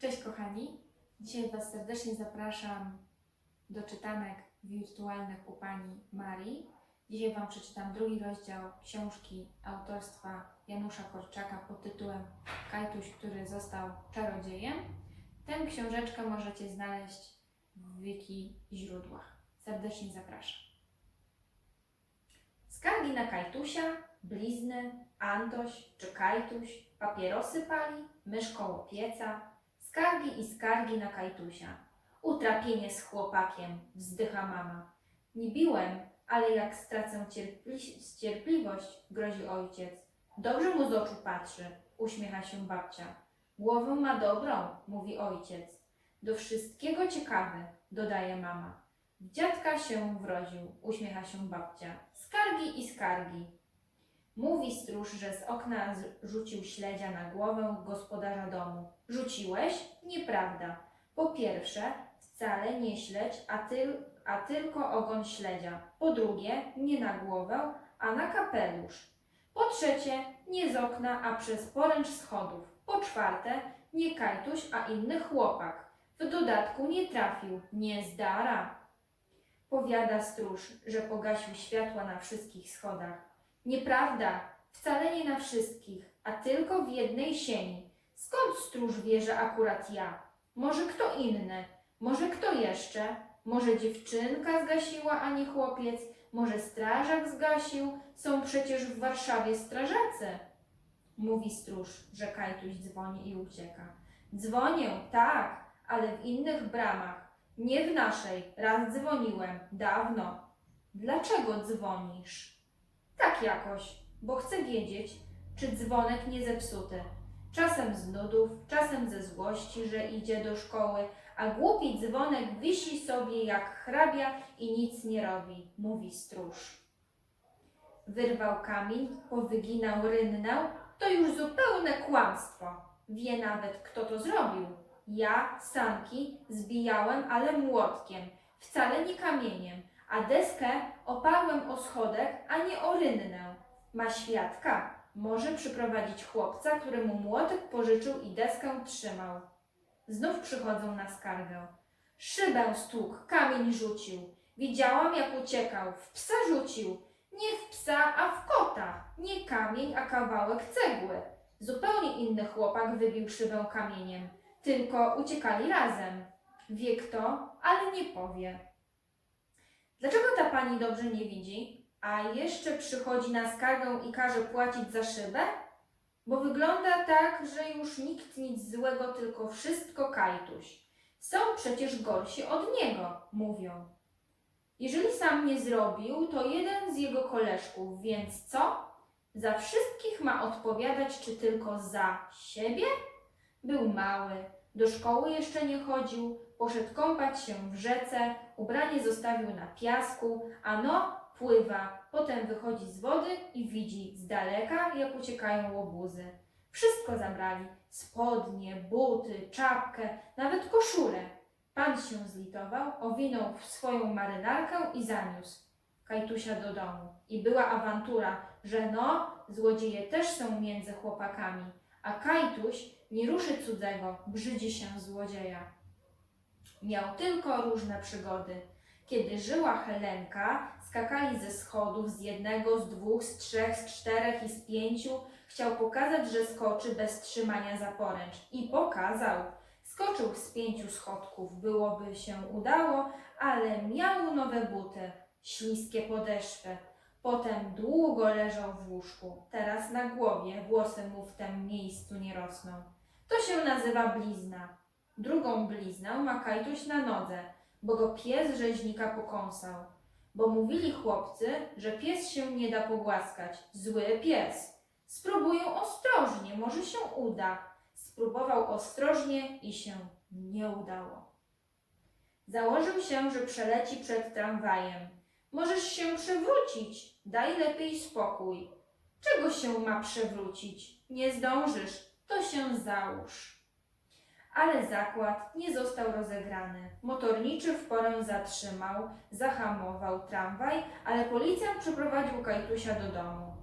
Cześć kochani, dzisiaj Was serdecznie zapraszam do czytanek wirtualnych u Pani Marii. Dzisiaj Wam przeczytam drugi rozdział książki autorstwa Janusza Korczaka pod tytułem Kajtuś, który został czarodziejem. Tę książeczkę możecie znaleźć w wiki źródłach. Serdecznie zapraszam. Skargi na Kajtusia, blizny, Antoś czy Kajtuś, papierosy pali, mysz koło pieca, Skargi i skargi na Kajtusia. Utrapienie z chłopakiem, wzdycha mama. Nie biłem, ale jak stracę cierpli- cierpliwość, grozi ojciec. Dobrze mu z oczu patrzy, uśmiecha się babcia. Głowę ma dobrą, mówi ojciec. Do wszystkiego ciekawy, dodaje mama. Dziadka się wroził, uśmiecha się babcia. Skargi i skargi. Mówi stróż, że z okna rzucił śledzia na głowę gospodarza domu. Rzuciłeś? Nieprawda. Po pierwsze, wcale nie śledź, a, tyl, a tylko ogon śledzia. Po drugie, nie na głowę, a na kapelusz. Po trzecie, nie z okna, a przez poręcz schodów. Po czwarte, nie kajtuś, a inny chłopak. W dodatku nie trafił, nie zdara. Powiada stróż, że pogasił światła na wszystkich schodach. Nieprawda, wcale nie na wszystkich, a tylko w jednej sieni. Skąd stróż wie, że akurat ja? Może kto inny? Może kto jeszcze? Może dziewczynka zgasiła, a nie chłopiec? Może strażak zgasił? Są przecież w Warszawie strażacy. Mówi stróż, że Kajtuś dzwoni i ucieka. Dzwonię, tak, ale w innych bramach. Nie w naszej. Raz dzwoniłem, dawno. Dlaczego dzwonisz? Tak jakoś, bo chcę wiedzieć, czy dzwonek nie zepsuty. Czasem z nudów, czasem ze złości, że idzie do szkoły, a głupi dzwonek wisi sobie jak hrabia i nic nie robi, mówi stróż. Wyrwał kamień, powyginał rynnę, to już zupełne kłamstwo. Wie nawet, kto to zrobił. Ja, sanki, zbijałem, ale młotkiem, wcale nie kamieniem, a deskę oparłem o schodek, a nie o rynnę. Ma świadka, może przyprowadzić chłopca, któremu młotek pożyczył i deskę trzymał. Znów przychodzą na skargę. Szybę stukł, kamień rzucił. Widziałam, jak uciekał, w psa rzucił. Nie w psa, a w kota. Nie kamień, a kawałek cegły. Zupełnie inny chłopak wybił szybę kamieniem. Tylko uciekali razem. Wie kto, ale nie powie. Dlaczego ta pani dobrze nie widzi, a jeszcze przychodzi na skargę i każe płacić za szybę? Bo wygląda tak, że już nikt nic złego, tylko wszystko kajtuś. Są przecież gorsi od niego, mówią. Jeżeli sam nie zrobił, to jeden z jego koleżków, więc co? Za wszystkich ma odpowiadać, czy tylko za siebie? Był mały, do szkoły jeszcze nie chodził, poszedł kąpać się w rzece, ubranie zostawił na piasku, a no pływa, potem wychodzi z wody i widzi z daleka, jak uciekają łobuzy. Wszystko zabrali, spodnie, buty, czapkę, nawet koszulę. Pan się zlitował, owinął w swoją marynarkę i zaniósł Kajtusia do domu. I była awantura, że no, złodzieje też są między chłopakami, a Kajtuś nie ruszy cudzego, brzydzi się złodzieja. Miał tylko różne przygody. Kiedy żyła Helenka, skakali ze schodów z jednego, z dwóch, z trzech, z czterech i z pięciu. Chciał pokazać, że skoczy bez trzymania za poręcz. I pokazał. Skoczył z pięciu schodków, byłoby się udało, ale miał nowe buty, śliskie podeszwy. Potem długo leżał w łóżku. Teraz na głowie włosy mu w tym miejscu nie rosną. To się nazywa blizna. Drugą bliznę ma Kajtuś na nodze, bo go pies rzeźnika pokąsał. Bo mówili chłopcy, że pies się nie da pogłaskać. Zły pies. Spróbują ostrożnie, może się uda. Spróbował ostrożnie i się nie udało. Założył się, że przeleci przed tramwajem. Możesz się przewrócić, daj lepiej spokój. Czego się ma przewrócić? Nie zdążysz, to się załóż. Ale zakład nie został rozegrany. Motorniczy w porę zatrzymał, zahamował tramwaj, ale policjant przyprowadził Kajtusia do domu.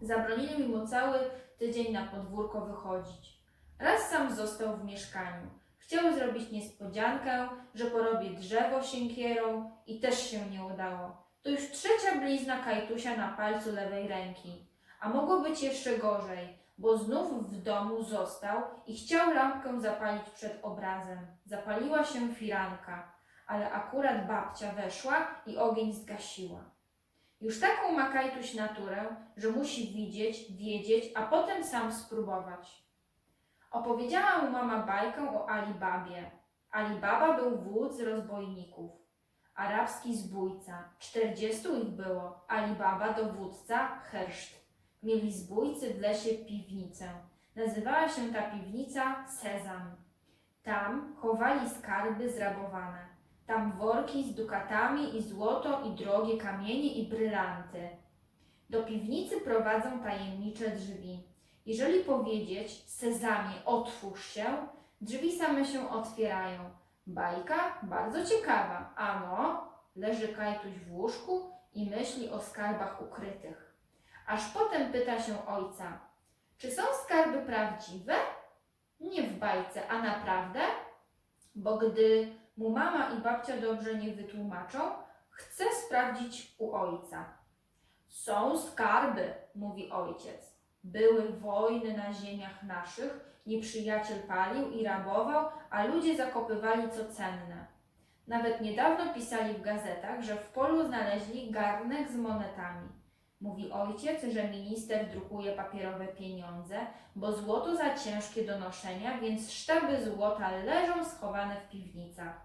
Zabronili mu cały tydzień na podwórko wychodzić. Raz sam został w mieszkaniu. Chciał zrobić niespodziankę, że porobi drzewo siekierą i też się nie udało. To już trzecia blizna Kajtusia na palcu lewej ręki. A mogło być jeszcze gorzej, bo znów w domu został i chciał lampkę zapalić przed obrazem. Zapaliła się firanka, ale akurat babcia weszła i ogień zgasiła. Już taką ma Kajtuś naturę, że musi widzieć, wiedzieć, a potem sam spróbować. Opowiedziała mu mama bajkę o Alibabie. Alibaba był wódz rozbojników, arabski zbójca. Czterdziestu ich było. Alibaba dowódca, herszt. Mieli zbójcy w lesie piwnicę. Nazywała się ta piwnica Sezam. Tam chowali skarby zrabowane. Tam worki z dukatami i złoto i drogie kamienie i brylanty. Do piwnicy prowadzą tajemnicze drzwi. Jeżeli powiedzieć sezamie, otwórz się, drzwi same się otwierają. Bajka bardzo ciekawa. Ano, leży Kajtuś w łóżku i myśli o skarbach ukrytych. Aż potem pyta się ojca, czy są skarby prawdziwe? Nie w bajce, a naprawdę? Bo gdy mu mama i babcia dobrze nie wytłumaczą, chce sprawdzić u ojca. Są skarby, mówi ojciec. Były wojny na ziemiach naszych, nieprzyjaciel palił i rabował, a ludzie zakopywali co cenne. Nawet niedawno pisali w gazetach, że w polu znaleźli garnek z monetami. Mówi ojciec, że minister drukuje papierowe pieniądze, bo złoto za ciężkie do noszenia, więc sztaby złota leżą schowane w piwnicach.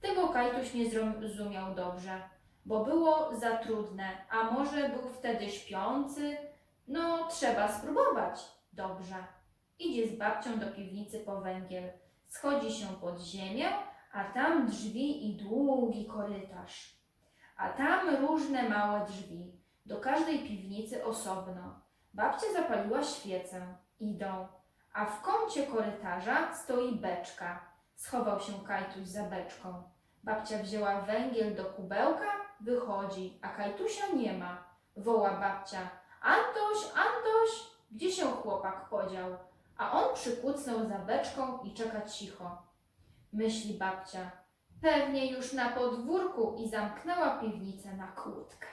Tego Kajtuś nie zrozumiał dobrze, bo było za trudne, a może był wtedy śpiący? No, trzeba spróbować. Dobrze. Idzie z babcią do piwnicy po węgiel. Schodzi się pod ziemię, a tam drzwi i długi korytarz. A tam różne małe drzwi. Do każdej piwnicy osobno. Babcia zapaliła świecę. Idą. A w kącie korytarza stoi beczka. Schował się Kajtuś za beczką. Babcia wzięła węgiel do kubełka, wychodzi, a Kajtusia nie ma. Woła babcia. Antoś, Antoś, gdzie się chłopak podział? A on przykucnął za beczką i czeka cicho. Myśli babcia. Pewnie już na podwórku i zamknęła piwnicę na kłódkę.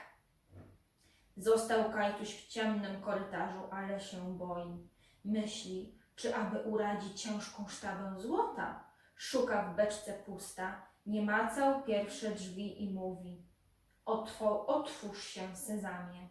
Został Kajtuś w ciemnym korytarzu, ale się boi. Myśli, czy aby uradzić ciężką sztabę złota. Szuka w beczce pusta, nie macał pierwsze drzwi i mówi. Otwo, otwórz się, sezamie.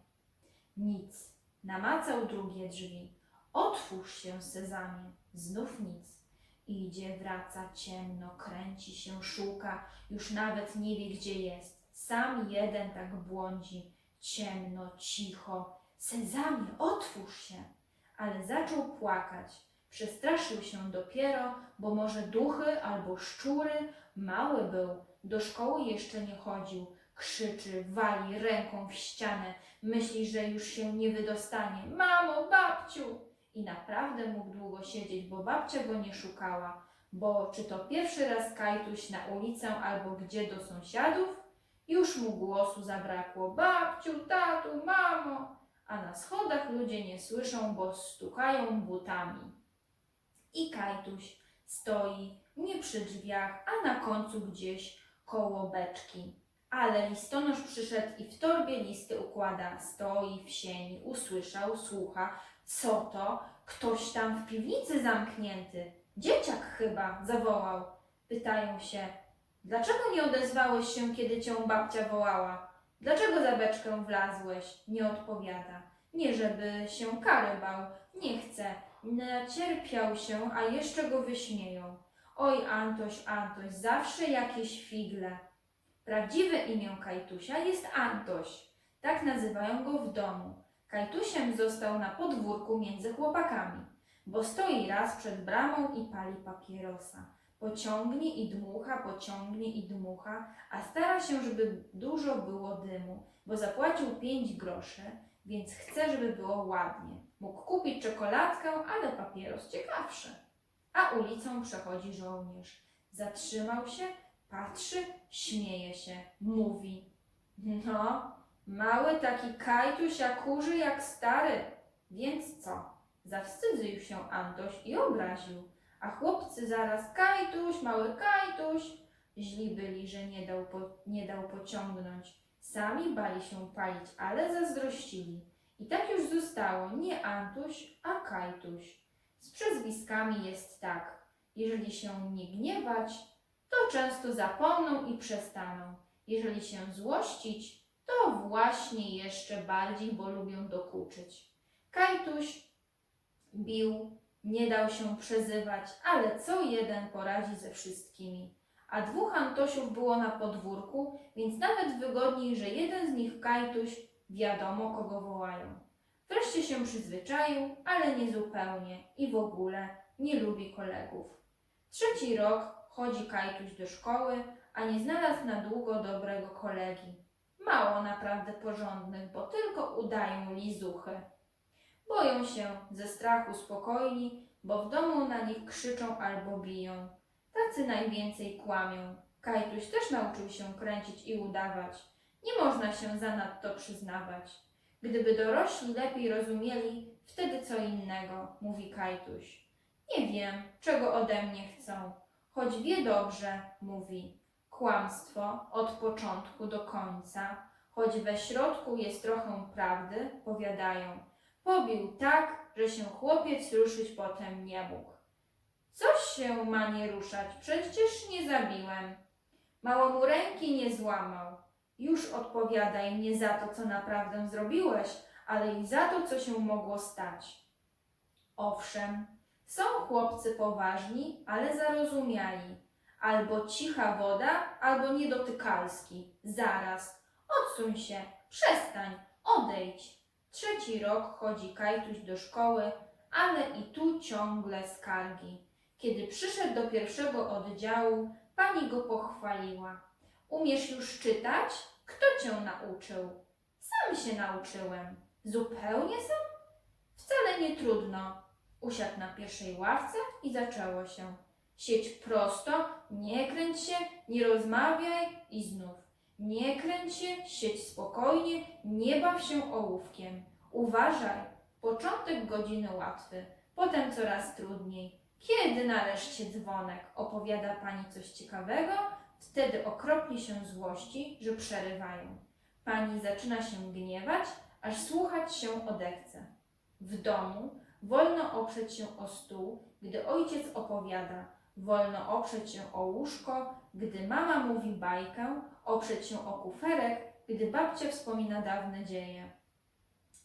Nic. Namacał drugie drzwi. Otwórz się, sezamie. Znów nic. Idzie, wraca, ciemno, kręci się, szuka, już nawet nie wie, gdzie jest. Sam jeden tak błądzi. Ciemno, cicho. Sezamie, otwórz się. Ale zaczął płakać. Przestraszył się dopiero, bo może duchy albo szczury. Mały był, do szkoły jeszcze nie chodził. Krzyczy, wali ręką w ścianę. Myśli, że już się nie wydostanie. Mamo, babciu! I naprawdę mógł długo siedzieć, bo babcia go nie szukała. Bo czy to pierwszy raz Kajtuś na ulicę albo gdzie do sąsiadów? Już mu głosu zabrakło. Babciu, tatu, mamo! A na schodach ludzie nie słyszą, bo stukają butami. I Kajtuś stoi nie przy drzwiach, a na końcu gdzieś koło beczki. Ale listonosz przyszedł i w torbie listy układa. Stoi w sieni, usłyszał, słucha. Co to? Ktoś tam w piwnicy zamknięty. Dzieciak chyba, zawołał. Pytają się, dlaczego nie odezwałeś się, kiedy cię babcia wołała? Dlaczego za beczkę wlazłeś? Nie odpowiada. Nie, żeby się kary bał. Nie chce. Nacierpiał się, a jeszcze go wyśmieją. Oj, Antoś, Antoś, zawsze jakieś figle. Prawdziwe imię Kajtusia jest Antoś. Tak nazywają go w domu. Kajtusiem został na podwórku między chłopakami, bo stoi raz przed bramą i pali papierosa. Pociągnie i dmucha, pociągnie i dmucha, a stara się, żeby dużo było dymu, bo zapłacił pięć groszy, więc chce, żeby było ładnie. Mógł kupić czekoladkę, ale papieros ciekawszy. A ulicą przechodzi żołnierz. Zatrzymał się, patrzy, śmieje się, mówi. No, mały taki kajtuś, a kurzy jak stary. Więc co? Zawstydził się Antoś i obraził. A chłopcy zaraz, Kajtuś, mały Kajtuś. Źli byli, że nie dał, po, nie dał pociągnąć. Sami bali się palić, ale zazdrościli. I tak już zostało, nie Antuś, a Kajtuś. Z przezwiskami jest tak. Jeżeli się nie gniewać, to często zapomną i przestaną. Jeżeli się złościć, to właśnie jeszcze bardziej, bo lubią dokuczyć. Kajtuś bił, nie dał się przezywać, ale co jeden poradzi ze wszystkimi. A dwóch Antosiów było na podwórku, więc nawet wygodniej, że jeden z nich Kajtuś wiadomo kogo wołają. Wreszcie się przyzwyczaił, ale nie zupełnie i w ogóle nie lubi kolegów. Trzeci rok chodzi Kajtuś do szkoły, a nie znalazł na długo dobrego kolegi. Mało naprawdę porządnych, bo tylko udają lizuchy. Boją się ze strachu spokojni, bo w domu na nich krzyczą albo biją. Tacy najwięcej kłamią. Kajtuś też nauczył się kręcić i udawać. Nie można się zanadto przyznawać. Gdyby dorośli lepiej rozumieli, wtedy co innego, mówi Kajtuś. Nie wiem, czego ode mnie chcą, choć wie dobrze, mówi. Kłamstwo od początku do końca, choć we środku jest trochę prawdy, powiadają. Pobił tak, że się chłopiec ruszyć potem nie mógł. Coś się ma nie ruszać, przecież nie zabiłem. Mało mu ręki nie złamał. Już odpowiadaj nie za to, co naprawdę zrobiłeś, ale i za to, co się mogło stać. Owszem, są chłopcy poważni, ale zarozumiali. Albo cicha woda, albo niedotykalski. Zaraz, odsuń się, przestań, odejdź. Trzeci rok chodzi Kajtuś do szkoły, ale i tu ciągle skargi. Kiedy przyszedł do pierwszego oddziału, pani go pochwaliła. Umiesz już czytać? Kto cię nauczył? Sam się nauczyłem. Zupełnie sam? Wcale nie trudno. Usiadł na pierwszej ławce i zaczęło się. Siedź prosto, nie kręć się, nie rozmawiaj i znów. Nie kręć się, siedź spokojnie, nie baw się ołówkiem. Uważaj, początek godziny łatwy, potem coraz trudniej. Kiedy nareszcie dzwonek opowiada pani coś ciekawego, wtedy okropnie się złości, że przerywają. Pani zaczyna się gniewać, aż słuchać się odechce. W domu wolno oprzeć się o stół, gdy ojciec opowiada, wolno oprzeć się o łóżko, gdy mama mówi bajkę, oprzeć się o kuferek, gdy babcia wspomina dawne dzieje.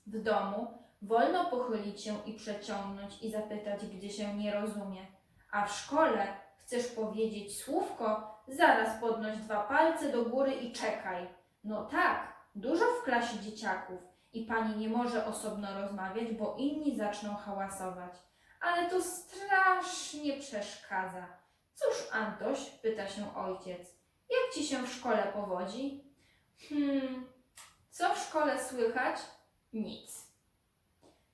W domu wolno pochylić się i przeciągnąć i zapytać, gdzie się nie rozumie, a w szkole chcesz powiedzieć słówko, zaraz podnoś dwa palce do góry i czekaj. No tak, dużo w klasie dzieciaków i pani nie może osobno rozmawiać, bo inni zaczną hałasować. Ale to strasznie przeszkadza. Cóż, Antoś, pyta się ojciec, jak ci się w szkole powodzi? Hmm, co w szkole słychać? Nic.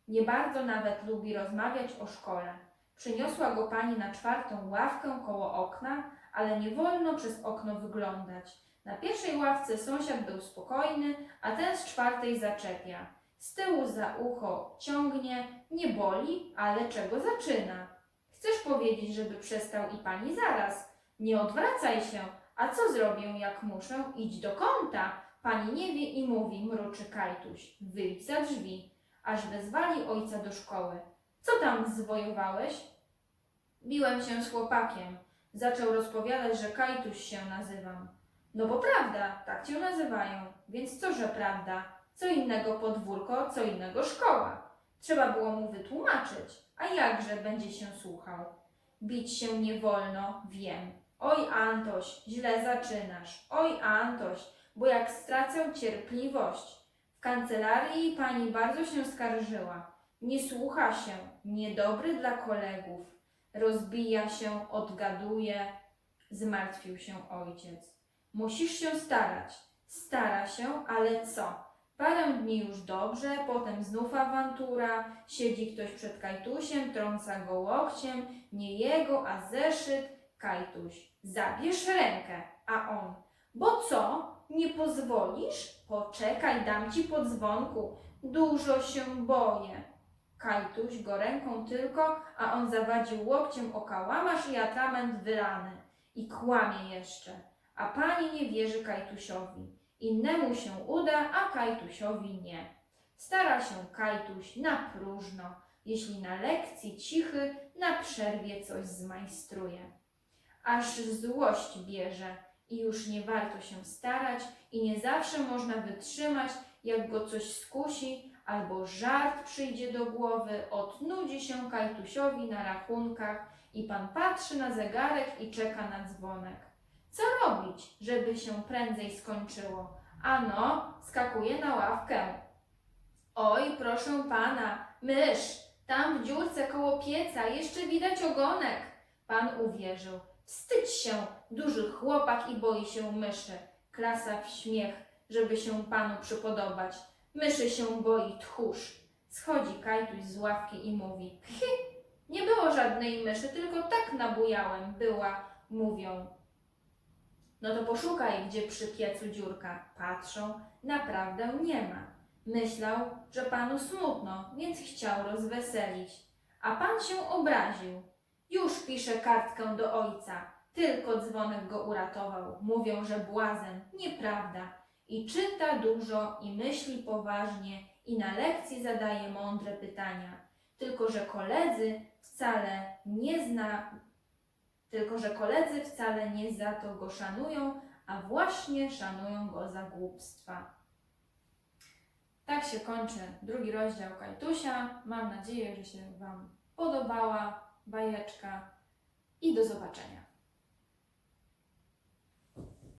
Nie bardzo nawet lubi rozmawiać o szkole. Przyniosła go pani na czwartą ławkę koło okna, ale nie wolno przez okno wyglądać. Na pierwszej ławce sąsiad był spokojny, a ten z czwartej zaczepia. Z tyłu za ucho ciągnie, nie boli, ale czego zaczyna? Chcesz powiedzieć, żeby przestał i pani zaraz. Nie odwracaj się, a co zrobię, jak muszę? Idź do kąta. Pani nie wie i mówi, mruczy Kajtuś. Wyjdź za drzwi, aż wezwali ojca do szkoły. Co tam zwojowałeś? Biłem się z chłopakiem. Zaczął rozpowiadać, że Kajtuś się nazywam. No bo prawda, tak cię nazywają. Więc co, że prawda? Co innego podwórko, co innego szkoła. Trzeba było mu wytłumaczyć. A jakże będzie się słuchał? Bić się nie wolno, wiem. Oj, Antoś, źle zaczynasz. Oj, Antoś, bo jak stracę cierpliwość. W kancelarii pani bardzo się skarżyła. Nie słucha się, niedobry dla kolegów. Rozbija się, odgaduje. Zmartwił się ojciec. Musisz się starać. Stara się, ale co? Parę dni już dobrze, potem znów awantura, siedzi ktoś przed Kajtusiem, trąca go łokciem, nie jego, a zeszyt. Kajtuś, zabierz rękę, a on, bo co, nie pozwolisz? Poczekaj, dam ci po dzwonku, dużo się boję. Kajtuś go ręką tylko, a on zawadził łokciem o kałamarz i atrament wylany. I kłamie jeszcze. A pani nie wierzy Kajtusiowi. Innemu się uda, a Kajtusiowi nie. Stara się Kajtuś na próżno, jeśli na lekcji cichy, na przerwie coś zmajstruje. Aż złość bierze i już nie warto się starać i nie zawsze można wytrzymać, jak go coś skusi, albo żart przyjdzie do głowy, odnudzi się Kajtusiowi na rachunkach i pan patrzy na zegarek i czeka na dzwonek. Co robić, żeby się prędzej skończyło? Ano, skakuje na ławkę. Oj, proszę pana, mysz, tam w dziurce koło pieca jeszcze widać ogonek. Pan uwierzył. Wstydź się, duży chłopak i boi się myszy. Klasa w śmiech, żeby się panu przypodobać. Myszy się boi tchórz. Schodzi Kajtuś z ławki i mówi: Pchi, nie było żadnej myszy, tylko tak nabujałem, była, mówią. No to poszukaj, gdzie przy piecu dziurka. Patrzą, naprawdę nie ma. Myślał, że panu smutno, więc chciał rozweselić. A pan się obraził. Już pisze kartkę do ojca. Tylko dzwonek go uratował. Mówią, że błazen. Nieprawda. I czyta dużo, i myśli poważnie, i na lekcji zadaje mądre pytania. Tylko, że koledzy wcale nie zna, tylko, że koledzy wcale nie za to go szanują, a właśnie szanują go za głupstwa. Tak się kończy drugi rozdział Kajtusia. Mam nadzieję, że się Wam podobała bajeczka i do zobaczenia.